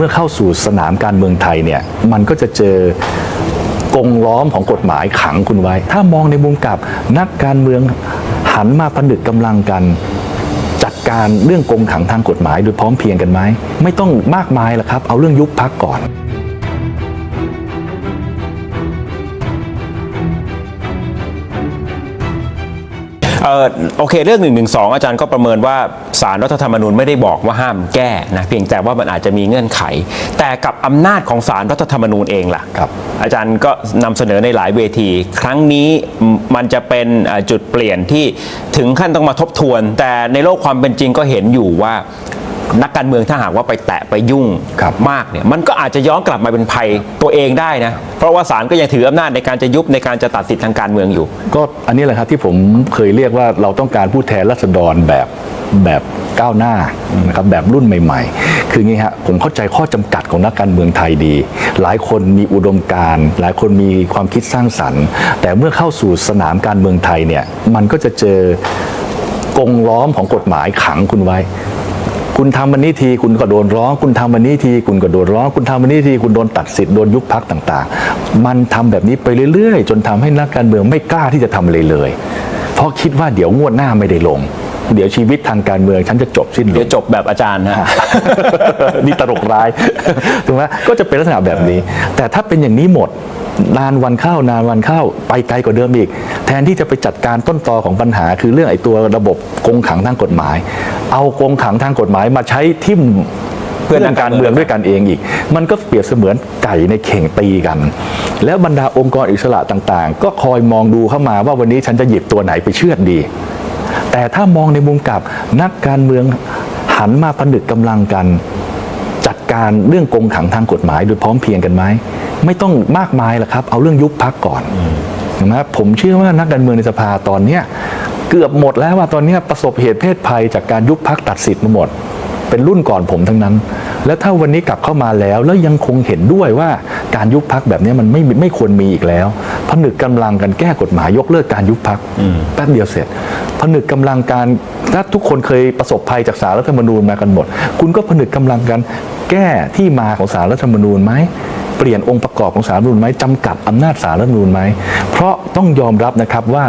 มื่อเข้าสู่สนามการเมืองไทยเนี่ยมันก็จะเจอกรงล้อมของกฎหมายขังคุณไว้ ถ้ามองในมุมกลับนักการเมืองหันมาผนึกกำลังกันจัดการเรื่องกรงขังทางกฎหมายโดยพร้อมเพรียงกันไหมไม่ต้องมากมายหรอกครับ เอาเรื่องยุบพักก่อน ออโอเคเรื่อง1นึอาจารย์ก็ประเมินว่าสารรัฐธรรมนูญไม่ได้บอกว่าห้ามแก้นะเพียงแต่ว่ามันอาจจะมีเงื่อนไข แต่กับอำนาจของสารรัฐธรรมนูญเองล่ะครับอาจารย์ก็นำเสนอในหลายเวที ครั้งนี้มมันจะเป็นเอ่อจุดเปลี่ยนที่ถึงขั้นต้องมาทบทวน แต่ในโลกความเป็นจริงก็เห็นอยู่ว่า นักการเมืองถ้าหากว่าไปแตะไปยุ่งครับมากเนี่ยมันก็อาจจะย้อนกลับมาเป็นภัยตัวเองได้นะเพราะว่าศาลก็ยังถืออำนาจในการจะยุบในการจะตัดสิทธิทางการเมืองอยู่ ก็อันนี้แหละครับที่ผมเคยเรียกว่าเราต้องการผู้แทนรัษฎรแบบแบบก้าวหน้านะครับแบบรุ่นใหม่ ๆ คืองี้ฮะผมเข้าใจข้อจำกัดของนักการเมืองไทยดี หลายคนมีอุดมการณ์ หลายคนมีความคิดสร้างสรรค์ แต่เมื่อเข้าสู่สนามการเมืองไทยเนี่ยมันก็จะเจอกรงล้อมของกฎหมายขังคุณไว้ คุณทำมันนี้ทีคุณก็โดนร้อง คุณทำมันนี้ทีคุณก็โดนร้อง คุณทำมันนี้ทีคุณโดนตัดสิทธิ์โดนยุบพักต่างๆ มันทำแบบนี้ไปเรื่อยๆ จนทำให้นักการเมืองไม่กล้าที่จะทำเลยเลย เพราะคิดว่าเดี๋ยวงวดหน้าไม่ได้ลง เดี๋ยวชีวิตทางการเมืองฉันจะจบสิ้นลเดี๋ยงวจบแบบอาจารย์นะ นี่ตลกร้ายถูกไหมก็จะเป็นลักษณะแบบนี้ แต่ถ้าเป็นอย่างนี้หมด นานวันเข้านานวันเข้าไปไกลกว่าเดิมอีก แทนที่จะไปจัดการต้นตอของปัญหา คือเรื่องไอ้ตัวระบบกรงขังทางกฎหมาย เอากรงขังทางกฎหมายมาใช้ทิมเพื่อทางการเมืองด้วยกันเองอีก มันก็เปรียบเสมือนไก่ในเข่งตีกัน แล้วบรรดาองค์กรอิสระต่างๆ ก็คอยมองดูเข้ามาว่าวันนี้ฉันจะหยิบตัวไหนไปเชือดดี แต่ถ้ามองในมุมกลับนักการเมืองหันมาผนึกกำลังกัน จัดการเรื่องกงขังทางกฎหมายโดยพร้อมเพรียงกันไหมไม่ต้องมากมายหรอกครับ เอาเรื่องยุบพักก่อนนะครับผมเชื่อว่านักการเมืองในสภาตอนเนี้ยเกือบหมดแล้วว่าตอนนี้ประสบเหตุเพศภัยจากการยุบพักตัดสิทธิ์มาหมด เป็นรุ่นก่อนผมทั้งนั้น แล้วถ้าวันนี้กลับเข้ามาแล้ว แล้วยังคงเห็นด้วยว่าการยุบพักแบบนี้มันไม่ไม่ควรมีอีกแล้วผนึกกำลังกันแก้กฎหมายยกเลิกการยุบพักแป๊บเดียวเสร็จผนึกกำลังการถ้าทุกคนเคยประสบภัยจากสารรัฐธรรมนูญมากันหมด คุณก็ผนึกกำลังกันแก้ที่มาของสารรัฐธรรมนูญไหมเปลี่ยนองค์ประกอบของสารรัฐธรรมนูญไหมจำกัดอำนาจสารรัฐธรรมนูญไหมเพราะต้องยอมรับนะครับว่า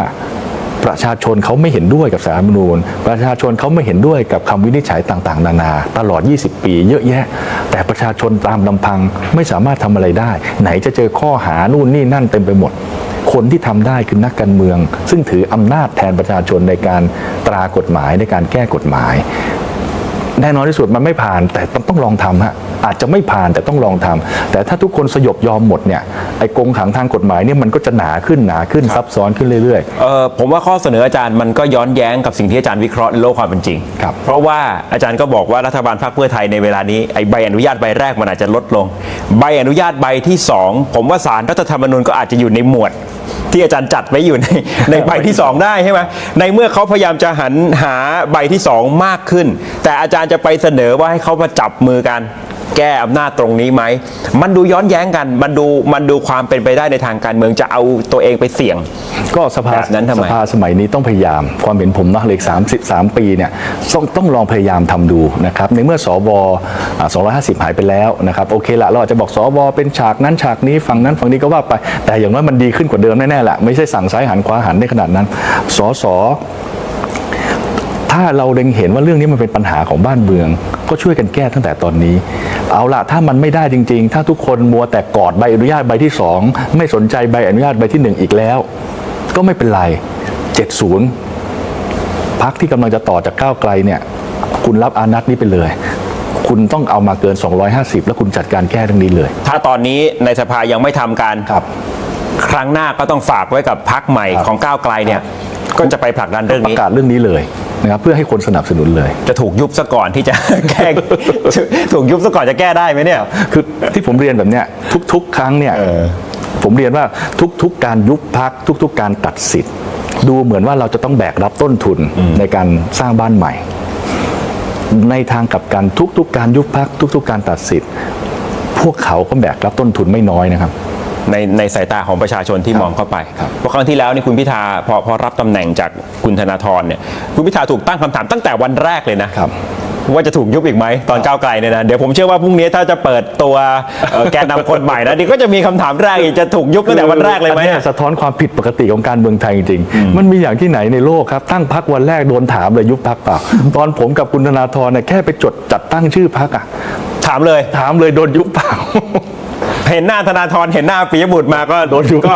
ประชาชนเขาไม่เห็นด้วยกับสารรัฐมนูญ ประชาชนเขาไม่เห็นด้วยกับคำวินิจฉัยต่างๆ นานา ตลอด 20 ปี เยอะแยะ แต่ประชาชนตามลำพังไม่สามารถทำอะไรได้ ไหนจะเจอข้อหานู่นนี่นั่นเต็มไปหมด คนที่ทำได้คือนักการเมือง ซึ่งถืออำนาจแทนประชาชนในการตรากฎหมายในการแก้กฎหมาย แน่นอนที่สุดมันไม่ผ่านแต่ต้องต้องลองทำฮะอาจจะไม่ผ่านแต่ต้องลองทำแต่ถ้าทุกคนสยบยอมหมดเนี่ยไอ้กรงขังทางกฎหมายเนี่ยมันก็จะหนาขึ้นหนาขึ้นซับซ้อนขึ้นเรื่อยเออผมว่าข้อเสนออาจารย์มันก็ย้อนแย้งกับสิ่งที่อาจารย์วิเคราะห์ในโลกความเป็นจริงครับเพราะว่าอาจารย์ก็บอกว่ารัฐบาลพรรคเพื่อไทยในเวลานี้ไอ้ใบอนุญาตใบแรกมันอาจจะลดลง ใบอนุญาตใบที่ 2 ผมว่าสารรัฐธรรมนูญก็อาจจะอยู่ในหมวด ที่อาจารย์จัดไว้อยู่ในในใบที่ 2 ได้ใช่ไหมในเมื่อเขาพยายามจะหันหาใบที่ 2 มากขึ้น แต่อาจารย์จะไปเสนอว่าให้เขามาจับมือกัน แก้อำนาจตรงนี้ไหม มันดูย้อนแย้งกัน มันดูมันดูความเป็นไปได้ในทางการเมืองจะเอาตัวเองไปเสี่ยงๆก็สภาแบบนั้นทำไม สภาสมัยนี้ต้องพยายาม ความเห็นผมนะเหล็ก33 ปีเนี่ยต้องต้องลองพยายามทำดูนะครับ ในเมื่อสวอ่า250 หายไปแล้วนะครับ โอเคละเราอาจจะบอกสวเป็นฉากนั้นฉากนี้ฝั่งนั้นฝั่งนี้ก็ว่าไป แต่อย่างน้อยมันดีขึ้นกว่าเดิมแน่ๆแหละไม่ใช่สั่งซ้ายหันขวาหันได้ขนาดนั้นสส ถ้าเราเล็งเห็นว่าเรื่องนี้มันเป็นปัญหาของบ้านเมือง ก็ช่วยกันแก้ตั้งแต่ตอนนี้ เอาละถ้ามันไม่ได้จริง ๆ ถ้าทุกคนมัวแต่กอดใบอนุญาตใบที่สองไม่สนใจใบอนุญาตใบที่หนึ่งอีกแล้ว ก็ไม่เป็นไร 70พักที่กำลังจะต่อจากก้าวไกลเนี่ยคุณรับอานัตนี้ไปเลยคุณต้องเอามาเกิน 250 แล้วคุณจัดการแก้เรื่องนี้เลย ถ้าตอนนี้ในสภายังไม่ทำการครับ ครั้งหน้าก็ต้องฝากไว้กับพักใหม่ครับของก้าวไกลเนี่ย ก็จะไปผลักดันเรื่องประนี้กาศเรื่องนี้เลย นะครับเพื่อให้คนสนับสนุนเลย จะถูกยุบซะก่อนที่จะ แก้ถูกยุบซะก่อนจะแก้ได้ไหมเนี่ย คือที่ผมเรียนแบบเนี้ยทุก ๆ ครั้งเนี่ยผมเรียนว่าทุก ๆ การยุบพักทุก ๆ การตัดสิทธิ์ดูเหมือนว่าเราจะต้องแบกรับต้นทุนในการสร้างบ้านใหม่ ในทางกลับกันทุก ๆ การยุบพักทุก ๆ การตัดสิทธิ์พวกเขาก็แบกรับต้นทุนไม่น้อยนะครับ ในในสายตาของประชาชนที่มองเข้าไปครับเพราะครั้งที่แล้วนี่คุณพิธาพอพอรับตำแหน่งจากคุณธนาธรเนี่ยคุณพิธาถูกตั้งคำถามตั้งแต่วันแรกเลยนะครับว่าจะถูกยุบอีกไหมตอนก้าวไกลเนี่ยนะเดี๋ยวผมเชื่อว่าพรุ่งนี้ถ้าจะเปิดตัวเอ่อแกนนำคนใหม่นะเดี๋ยวก็จะมีคำถามแรกอีกจะถูกยุบตั้งแต่วันแรกเลยไหมอันนี้สะท้อนความผิดปกติของการเมืองไทยจริงๆมันมีอย่างที่ไหนในโลกครับตั้งพักวันแรกโดนถามเลยยุบพักเปล่าตอนผมกับคุณธนาธรเนี่ยแค่ไปจดจัดตั้งชื่อพักอะถามเลยถามเลยโดนยุบเปล่า เห็นหน้าธนาธรเห็นหน้าปิยบุตรมาก็โดนก็